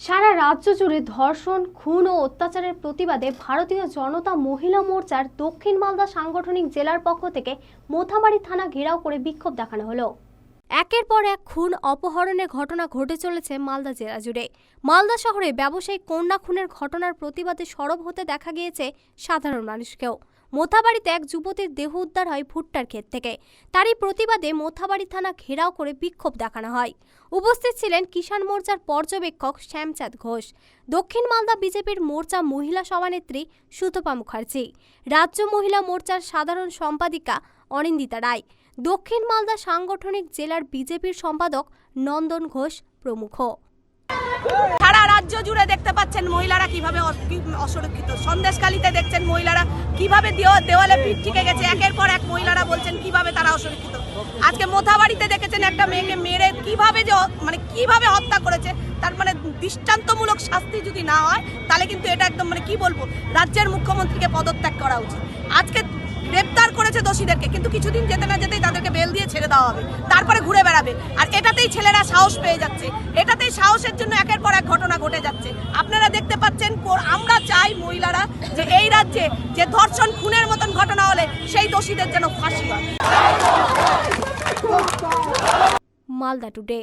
সারা রাজ্য জুড়ে ধর্ষণ, খুন ও অত্যাচারের প্রতিবাদে ভারতীয় জনতা মহিলা মোর্চার দক্ষিণ মালদা সাংগঠনিক জেলার পক্ষ থেকে মোথাবাড়ি থানা ঘেরাও করে বিক্ষোভ দেখানো হলো। একের পর এক খুন, অপহরণের ঘটনা ঘটে চলেছে মালদা জেলা জুড়ে। মালদা শহরে ব্যবসায়িক কন্যা খুনের ঘটনার প্রতিবাদে সরব হতে দেখা গিয়েছে সাধারণ মানুষকেও। মোথাবাড়িতে এক যুবতীর দেহ উদ্ধার হয় ভুট্টার ক্ষেত থেকে। তারই প্রতিবাদে মোথাবাড়ি থানা ঘেরাও করে বিক্ষোভ দেখানো হয়। উপস্থিত ছিলেন কিষাণ মোর্চার পর্যবেক্ষক শ্যামচাঁদ ঘোষ, দক্ষিণ মালদা বিজেপির মোর্চা মহিলা সভানেত্রী সুতপা মুখার্জি, রাজ্য মহিলা মোর্চার সাধারণ সম্পাদিকা অনিন্দিতা রায়, দক্ষিণ মালদা সাংগঠনিক জেলার বিজেপির সম্পাদক নন্দন ঘোষ প্রমুখ। সারা রাজ্য জুড়ে দেখতে মহিলারা কীভাবে অসুরক্ষিত? সন্দেশকালীতে দেখছেন মহিলারা কীভাবে দেওয়ালে পিঠ টিকে গেছে। একের পর এক মহিলারা বলছেন কীভাবে তারা অসুরক্ষিত। আজকে মোথাবাড়িতে দেখেছেন একটা মেয়েকে মেরে কীভাবে যে মানে কীভাবে হত্যা করেছে, তার মানে দৃষ্টান্তমূলক শাস্তি যদি না হয়, তাহলে কিন্তু এটা একদম মানে কি বলব, রাজ্যের মুখ্যমন্ত্রীকে পদত্যাগ করা উচিত। আজকে গ্রেপ্তার করেছে দোষীদেরকে, কিন্তু কিছুদিন যেতে না যেতেই তাদেরকে বেল দিয়ে ছেড়ে দেওয়া হবে। তারপরে ঘুরে বেড়াবে। আর এটাতেই ছেলেরা সাহস পেয়ে যাচ্ছে। এটাতেই সাহসের জন্য একের পর এক ঘটনা ঘটে যাচ্ছে। আপনারা দেখতে পাচ্ছেন আমরা চাই মহিলারা যে এই রাজ্যে যে ধর্ষণ খুনের মতন ঘটনা হলে সেই দোষীদের যেন ফাঁসি হয়। মালদা টুডে।